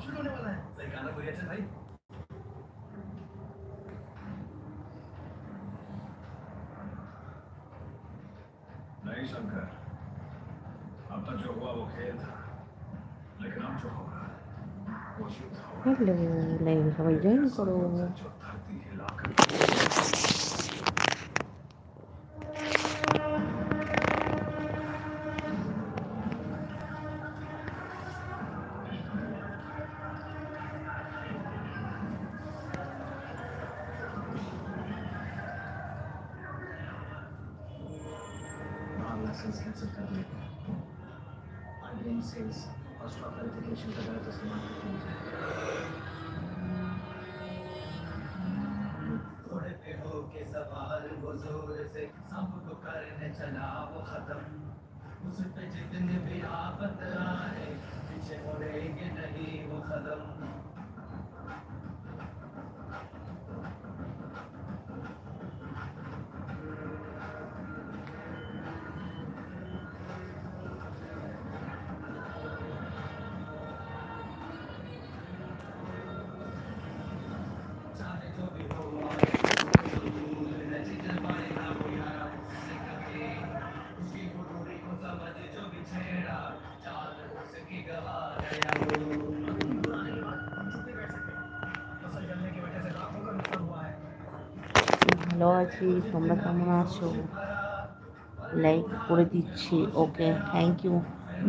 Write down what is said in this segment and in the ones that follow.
सब शूट होने वाला है सही गाना कोई अच्छा भाई नहीं शंकर अब तक जो हुआ वो खेल था लेकिन अब जो होगा वो शुद्ध होगा हेलो नहीं समझ जाएंगे उस पे जितने भी आफत आए पीछे मुड़ेंगे नहीं वो कदम। আছি, তোমরা কেমন আছো? লাইক করে দিচ্ছি okay thank you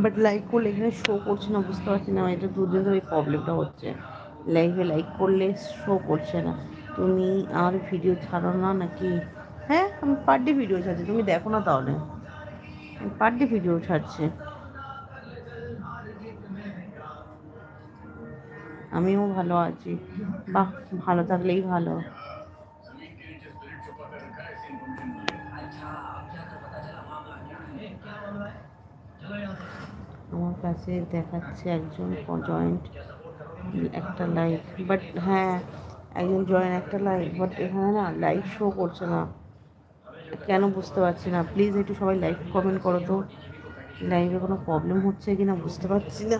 but like করলে এখানে শো করছে না, বুঝতে পারছি না, এটা দুদিন ধরে প্রবলেমটা হচ্ছে। লাইভে লাইক করলে শো করছে না। তুমি আর ভিডিও ছাড়ো না নাকি? হ্যাঁ আমি পার ডে ভিডিও ছাড়ছি, তুমি দেখো না তাহলে। পার ডে ভিডিও ছাড়ছে। আমিও ভালো আছি। বাহ, ভালো থাকলেই ভালো। আমার কাছে দেখাচ্ছে একজন জয়েন্ট একটা লাইক বাট হ্যাঁ একজন জয়েন্ট একটা লাইক বাট এখানে না লাইক শো করছে না। কেন বুঝতে পারছি না প্লিজ একটু সবাই লাইক কমেন্ট করো তো। লাইভে কোনো প্রবলেম হচ্ছে কি না বুঝতে পারছি না।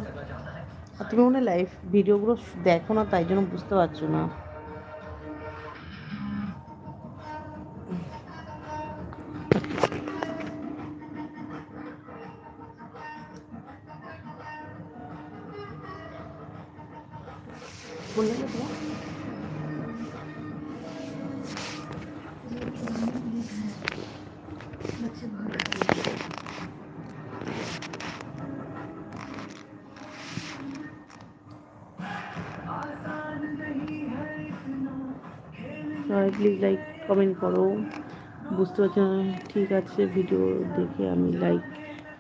আর তুমি মনে লাইভ ভিডিওগুলো দেখো না, তাই জন্য বুঝতে পারছ না। করো। বুঝতে পারছি ঠিক আছে ভিডিও দেখে আমি লাইক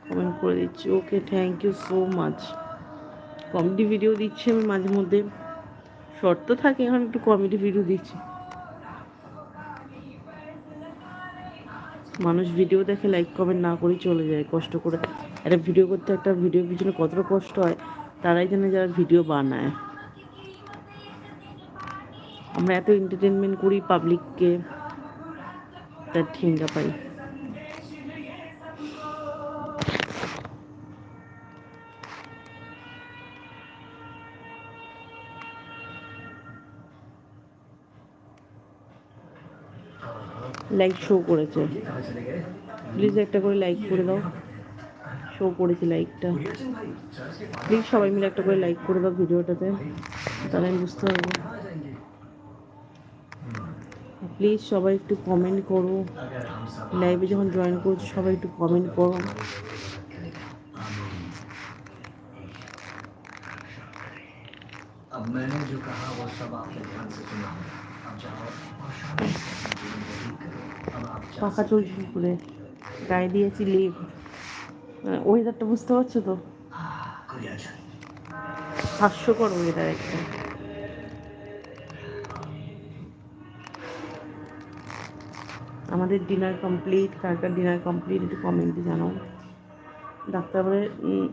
কমেন্ট করে দিচ্ছি। Okay thank you so much comedy video দিচ্ছি আমি মাঝে মধ্যে। শর্ট তো থাকে, এখন একটু কমেডি ভিডিও দিচ্ছি। মানুষ ভিডিও দেখে লাইক কমেন্ট না করেই চলে যায়, কষ্ট করে। একটা ভিডিও করতে, একটা ভিডিওর পিছনে কতটা কষ্ট হয়, তারাই জানে যারা ভিডিও বানায়। আমরা এত এন্টারটেনমেন্ট করি পাবলিককে একটা ঢিঙ্গা পাই। লাইক শো করেছে। প্লিজ একটা করে লাইক করে দাও। শো করেছে লাইকটা প্লিজ সবাই মিলে একটা করে লাইক করে দাও ভিডিওটাতে। তাহলে আমি বুঝতে পারব। প্লিজ সবাই একটু কমেন্ট করো अगर हम सब লাইভে যখন জয়েন করছো সবাই একটু কমেন্ট করো अब मैंने जो कहा वो सब आपने ध्यान से सुना अब जाओ और शांति से अपना जीवन व्यतीत करो अब आप जा পাখা চলছে কি করে গায়ে দিয়েছি লিভ ওয়েদারটা বুঝতে পারছো তো गुरियाचंद হাস্যকর ওয়েদার একটা আমাদের ডিনার কমপ্লিট কার কার ডিনার কমপ্লিট একটু কমেন্টে জানাও। ডাক্তার বলে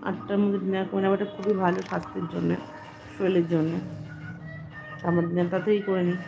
আটটার মধ্যে ডিনার করে নেওয়াটা খুবই ভালো স্বাস্থ্যের জন্য, শরীরের জন্য। আমার ডিনার তাড়াতাড়ি করে নিই।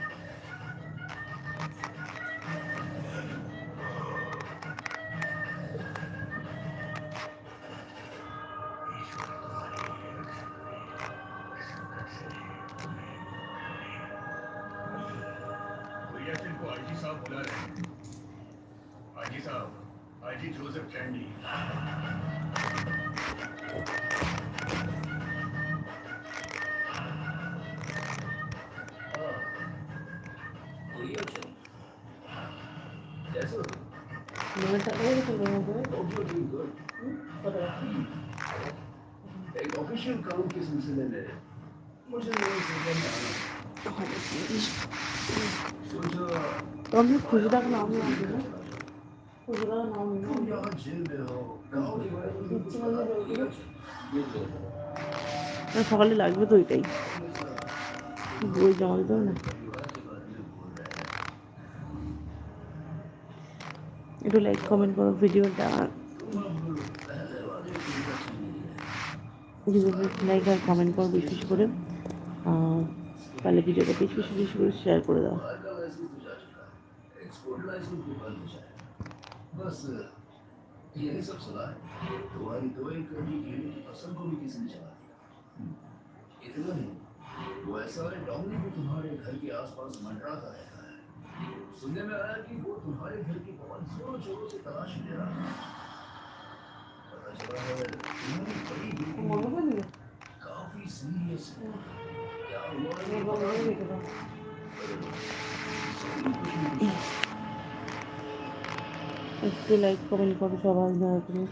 我们苦的很，我们苦的很，我们。সকালে লাগবে তো ওইটাই বই জমা দিতে হবে না একটু লাইক কমেন্ট করো ভিডিওটা লাইক আর কমেন্ট করো বেশি বেশি করে তাহলে ভিডিওটা বেশি বেশি বেশি করে শেয়ার করে দাও. लाइसेंस भी बंद हो। जाएगा बस यही सब सलाह है। तुम्हारी दो एकड़ की गेहूँ की फ़सल को भी किसी ने चला दिया। इतना नहीं वो ऐसा है डॉमनी भी तुम्हारे घर के आसपास मंडराता रहता है। सुनने में आया कि वो तुम्हारे घर की बहुत जोरों जोरों से तलाश ले रहा है। पता चला है तुम्हारी बड़ी बेटी काफ़ी सीरियस है। क्या हुआ? है? একটু লাইক কমেন্ট করো সবাই দয়া করে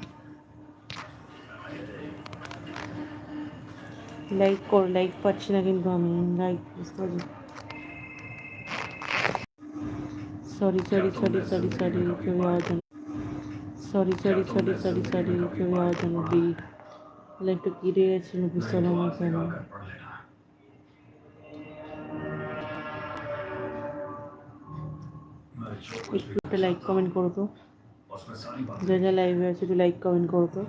লাইক কর লাইক পাচ্ছি না কিন্তু আমি like sorry sorry sorry sorry sorry sorry কেউ আওয়াজ sorry sorry sorry sorry sorry কেউ আওয়াজ বি লাইকটা কিরে গেছে বুঝতে পারলাম একটু লাইক কমেন্ট করো তো যা যা লাইভে আছে একটু লাইক কমেন্ট করো তো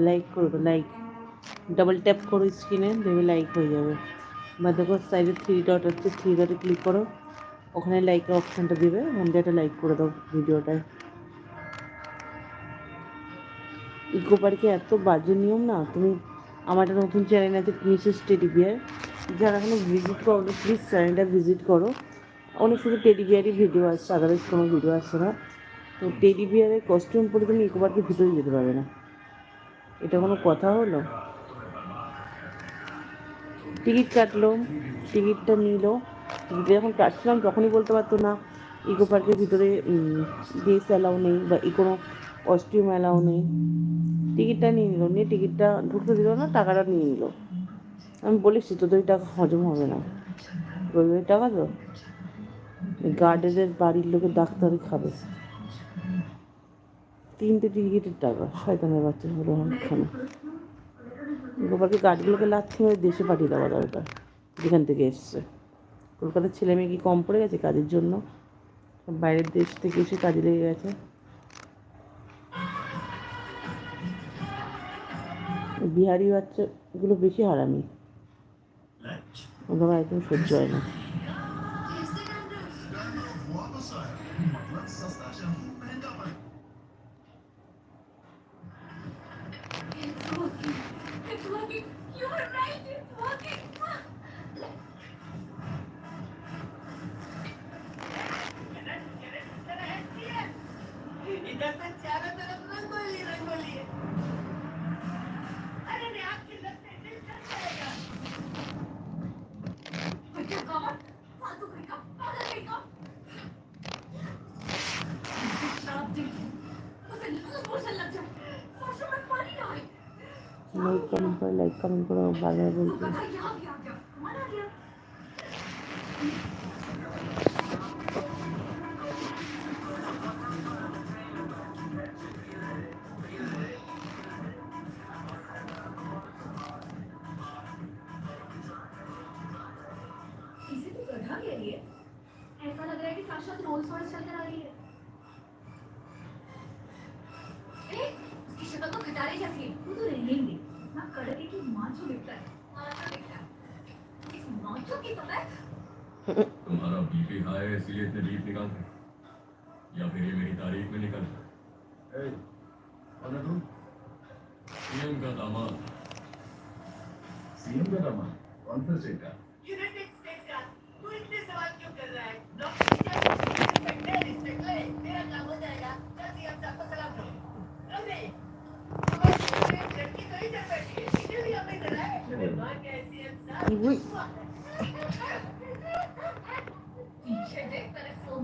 লাইক করো তো লাইক ডাবল ট্যাপ করো স্ক্রিনে দেখবে লাইক হয়ে যাবে বা দেখো সাইডে থ্রি ডট আছে থ্রি ডটে ক্লিক করো ওখানে লাইকের অপশানটা দেবে ওখান একটা লাইক করে দাও ভিডিওটায় ইকো পার্কে এত বাজে নিয়ম না তুমি আমার একটা নতুন চ্যানেল আছে মিসেস টেডি বিয়ার যারা এখনও ভিজিট করো প্লিজ চ্যানেলটা ভিজিট করো অনেক শুধু টেডি বিয়ারই ভিডিও আসছে আদারওয়াইজ কোনো ভিডিও আসছে না তো টেডি বিয়ারের কস্টিউম পরে তুমি ইকো পার্কের ভিতরে যেতে পারবে না। এটা কোনো কথা হলো? টিকিট কাটলো টিকিটটা নিল। টিকিট যখন কাটছিলাম, তখনই বলতে পারতো না ইকো পার্কের ভিতরে ড্রেস অ্যালাউ নেই বা কোনো কস্টিউম অ্যালাউ নেই। টিকিটটা নিয়ে নিল, নিয়ে টিকিটটা ঢুকতে দিল না, টাকাটা নিয়ে নিল। আমি বলেছি, তোদের ওই টাকা হজম হবে না। রবিবারের টাকা তো? গার্ডেনের বাড়ির লোকের ডাক্তারই খাবে। তিনটে টিকিটের টাকা, শয়তানের বাচ্চা হলো অনেকখানে। গোপালকে গাছগুলোকে লাথি মেরে দেশে পাঠিয়ে দেওয়া দরকার, যেখান থেকে এসছে। কলকাতার ছেলে মেয়ে কি কম পড়ে গেছে কাজের জন্য? বাইরের দেশ থেকে এসে কাজে লেগে গেছে? বিহারি বাচ্চাগুলো বেশি হারামি। ওদের একদম সহ্য হয় না। You're কমেন্ট করে লাইক কমেন্ট तुम्हारा बीपी हाई है इसलिए इतने डीप निकालते हैं। या फिर ये मेरी तारीफ़ में है है तुम सीएम का दामाद सीएम का दामाद कौन सा स्टेट का? यूनाइटेड स्टेट्स का। तू इतने सवाल क्यों कर रहा है? डॉक्टर रिस्पेक्ट ले रिस्पेक्ट ले तेरा काम हो जाएगा। चल सीएम साहब को सलाम करो। अरे लड़की तो इधर बैठी है। इधर भी हमें इधर है। अरे वाह। क्या सीएम साहब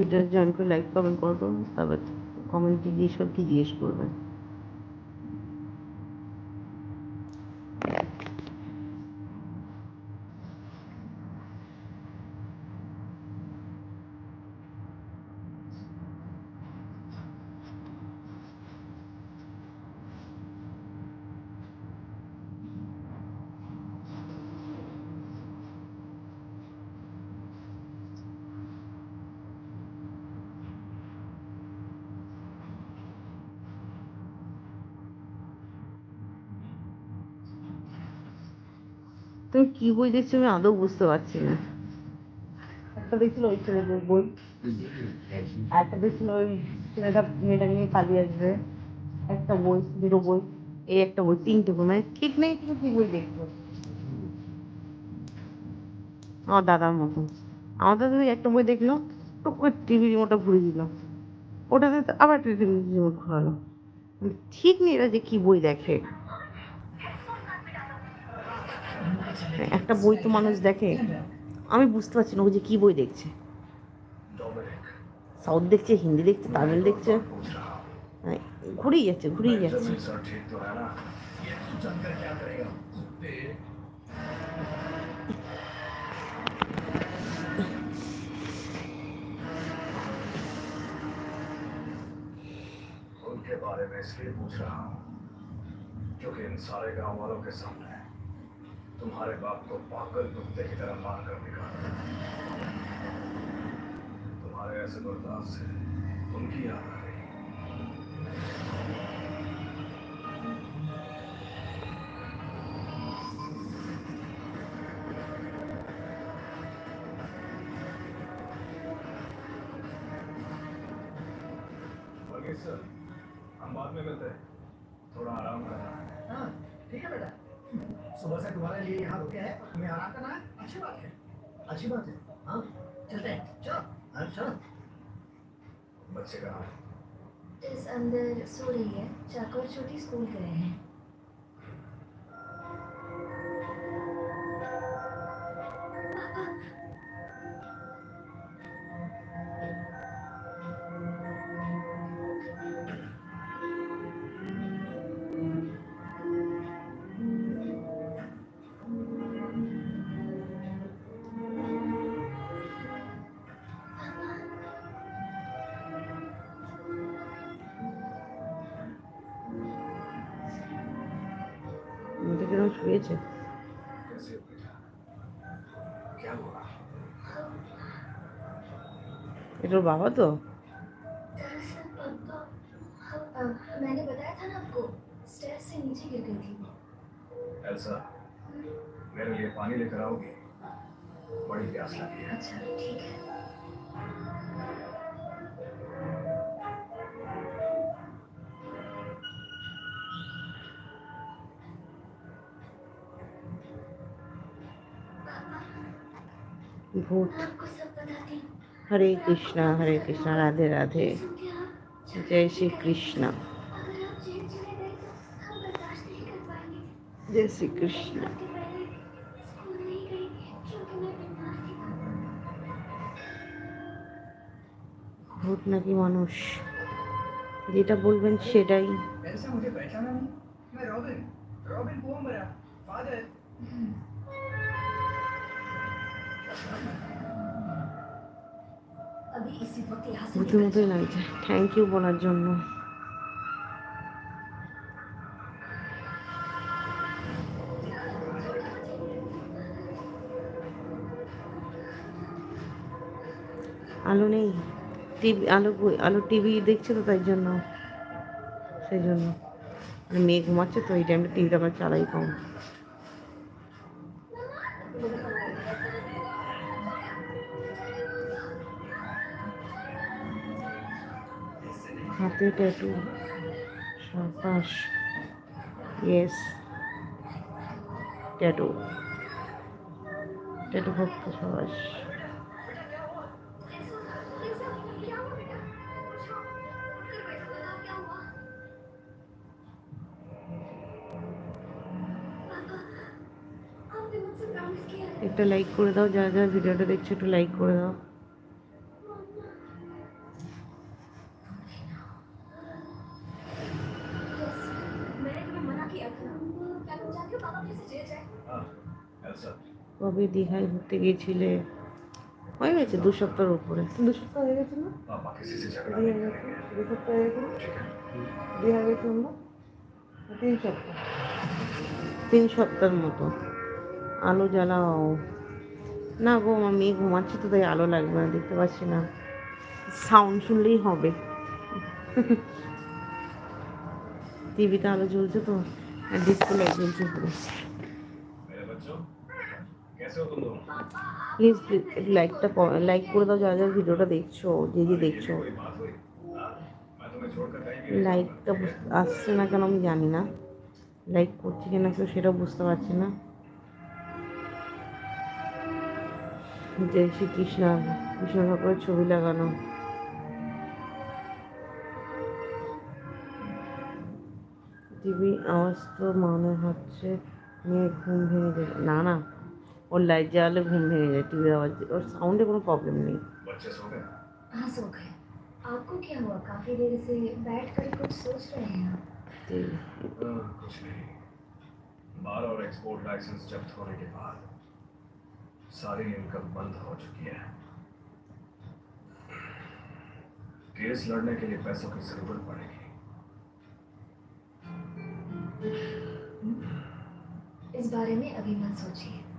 पे ভিডিও জয়েন করে লাইক কমেন্ট করবেন তারপর কমেন্টে দিয়ে সব কি জিজ্ঞেস করবেন। তুমি কি বই দেখছ আমি আদৌ বুঝতে পারছি না। একটা দেখছিল ওই ছেলেদের বই। একটা দেখছিল ওই ছেলেটা মেয়েটা নিয়ে পালিয়ে আসবে। একটা বই দুটো বই। এই একটা বই তিনটে বই মানে ঠিক নেই। তুমি কি বই দেখছ আমার দাদার মতো। আমার দাদা একটা বই দেখল টুক করে টিভি রিমোটটা ঘুরে দিল। ওটাতে তো আবার টিভি রিমোট ঘোরালো ঠিক নেই এরা যে কি বই দেখে। একটা বই তো মানুষ দেখে আমি বুঝতে পারছি না ও যে কি বই দেখছে डोमिनिक সাউথ দেখছে হিন্দি দেখছে তামিল দেখছে पूछ रहा हूँ মানে ঘুরেই যাচ্ছে ঘুরেই যাচ্ছে बेंजामिन सर ठीक तो है ना ये तू जानकर क्या करेगा कुत्ते उनके बारे में इसलिए पूछ रहा हूँ क्योंकि इन सारे गांव वालों के सामने तुम्हारे बाप को पागल कुत्ते की तरह मार कर दिखा तुम्हारे ऐसे बर्ताव से उनकी याद आ गई सर हम बाद में मिलते हैं थोड़ा आराम करना है हाँ ठीक है बेटा सुबह से तुम्हारे लिए यहाँ रुके हैं, तुम्हें आराम करना है। अच्छी बात है। अच्छी बात है। हाँ चलते हैं। चलो। हाँ चलो। बच्चे कहाँ हैं? इस अंदर सो रही है। चाकू छोटी स्कूल गए हैं। হয়েছে। এটার বাবা তো? पाएंगे জয় শ্রী কৃষ্ণ हफ्ते पहले स्कूल नहीं गई क्योंकि मैं बीमार थी ভূত নাকি মানুষ যেটা বলবেন সেটাই ऐसा मुझे ভূতের লাগছে থ্যাংক ইউ বলার জন্য। আলো নেই। টিভি, আলো আলো টিভি দেখছে তো তাই জন্য। সেই জন্য। মেয়ে ঘুমাচ্ছে তো, এই টাইমটা টিভিটা আমার চালাই কম। হাতে ট্যাটু সাবাস ইয়েস ট্যাটু। ট্যাটু ভক্ত সবাস একটা লাইক করে দাও, যারা যারা ভিডিওটা দেখছ একটু লাইক করে দাও। কবে দীঘায় ঘুরতে গিয়েছিলে? হয়ে গেছে দু সপ্তাহের উপরে। দু সপ্তাহ হয়ে গেছে না? দু সপ্তাহ হয়ে গেছে দীঘা আমরা? তিন সপ্তাহ। তিন সপ্তাহের মতো। আলো জ্বালাও। না গো আমি ঘুমাচ্ছি তো তাই আলো লাগবে না দেখতে পাচ্ছি না। সাউন্ড শুনলেই হবে। টিভিতে আলো জ্বলছে তো ডিসপ্লে জ্বলছে পুরো। প্লিজ লাইকটা লাইক করে দাও, যারা যারা ভিডিওটা দেখছ, যে যে দেখছ। লাইকটা আসছে না কেন আমি জানি না। লাইক করছে কিনা কেউ সেটাও বুঝতে পারছি না। যে শ্রীকৃষ্ণ, কৃষ্ণ ঠাকুরের ছবি লাগানো। টিভি আওয়াজ তো মনে হচ্ছে মেয়ে ঘুম ভেঙে যাবে না না। और लाइट जला घूम रही रहती है आवाज़ और साउंड में कोई प्रॉब्लम नहीं। बच्चे सो गए हाँ सो गए। आपको क्या हुआ? काफ़ी देर से बैठ कर कुछ सोच रहे हैं आप। जी। कुछ नहीं। बार और एक्सपोर्ट लाइसेंस जब्त होने के बाद सारी इनकम बंद हो चुकी है। केस लड़ने के लिए पैसों की ज़रूरत पड़ेगी। इस बारे में अभी मत सोचिए।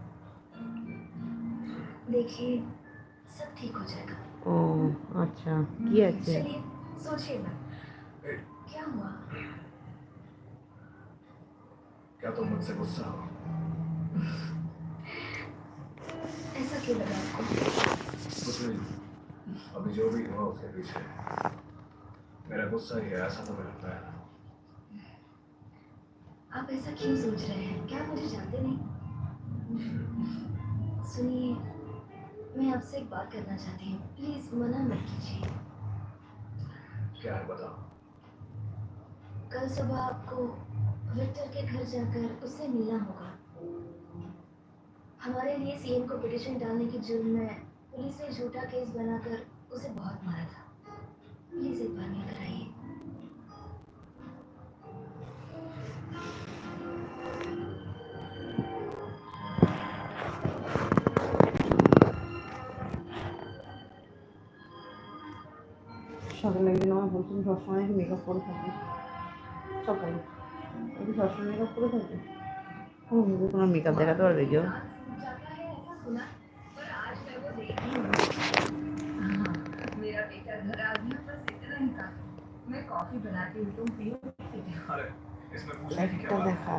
देखिए सब ठीक हो जाएगा। ओ अच्छा ये अच्छे हम्म, चलिए सोचिए ना क्या हुआ? क्या तुम तो मुझसे गुस्सा हो? ऐसा क्यों लगा आपको? अभी जो भी हुआ उसके पीछे। मेरा गुस्सा ही ऐसा तो लगता है आप ऐसा क्यों सोच रहे हैं? क्या मुझे जानते नहीं? सुनिए मैं आपसे एक बात करना चाहती हूँ। प्लीज़ मना मत कीजिए। क्या है बताओ? कल सुबह आपको विक्टर के घर जाकर उससे मिलना होगा। हमारे लिए सीएम को पिटिशन डालने की जुर्म में पुलिस ने झूठा केस बनाकर उसे बहुत मारा था। प्लीज़ एक बार मिलकर একদিন আমার বলছেন সবসময় মেকআপ করে থাকি সকালে আমি সবসময় মেকআপ করে থাকি কোনো মুখে কোনো মেকআপ দেখাতে পারবে কেউ लाइटটা দেখা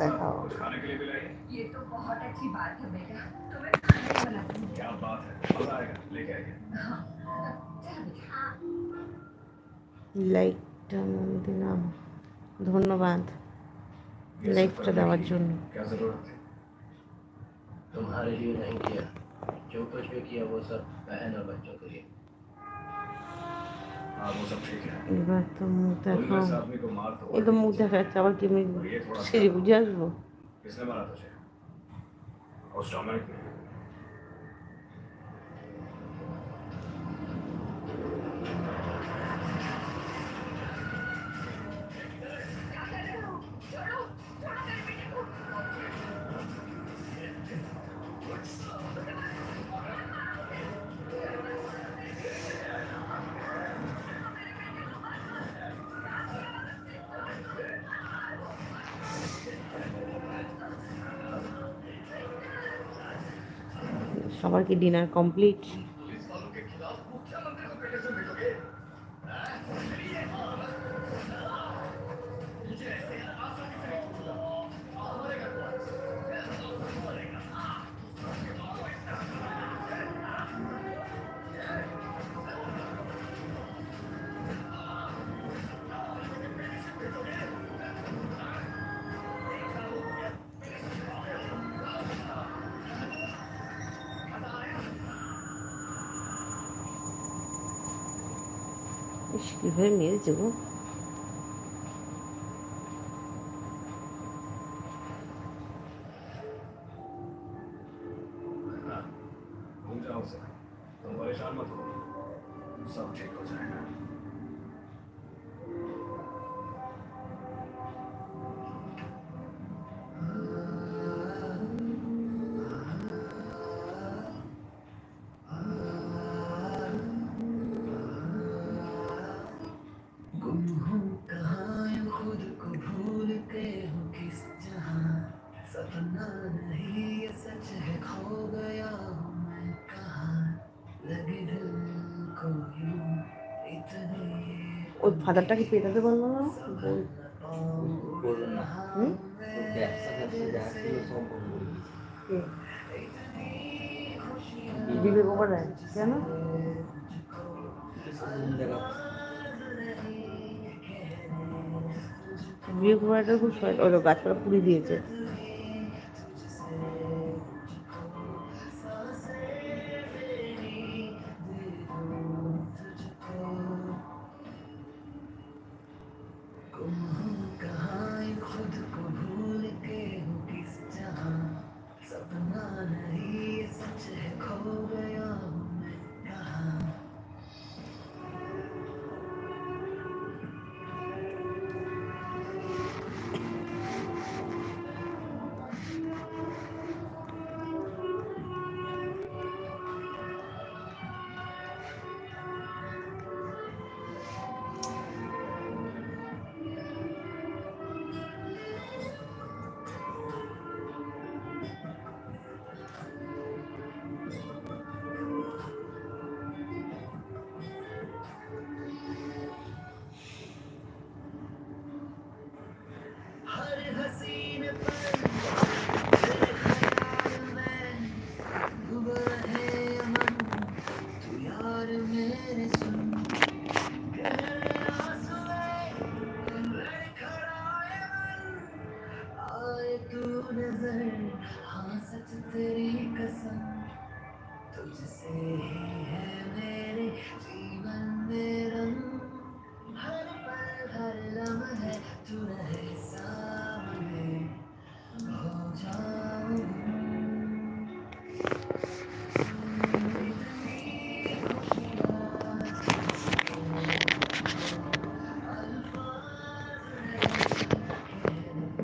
দেখাও खाने के लिए भी लाइए ये तो बहुत अच्छी बात है बेटा तुम्हें खाने बनाती क्या बात है मज़ा आएगा लेके आइए हाँ, লাইকটা দিনা ধন্যবাদ। লাইকটা দেওয়ার জন্য। তোমার জন্য थैंक यू जो कुछ भी किया वो सब बहन और बच्चों के लिए। किसने मारा था उस में সবার কি ডিনার কমপ্লিট কীভাবে মেলছে গো? ওই ফাদারটাকে পেটাতে পারল না? বিবেক ওপারায় কেন? বিবেক ওপারাটা খুব ওই গাছপালা পুড়ে দিয়েছে। Como seen it first.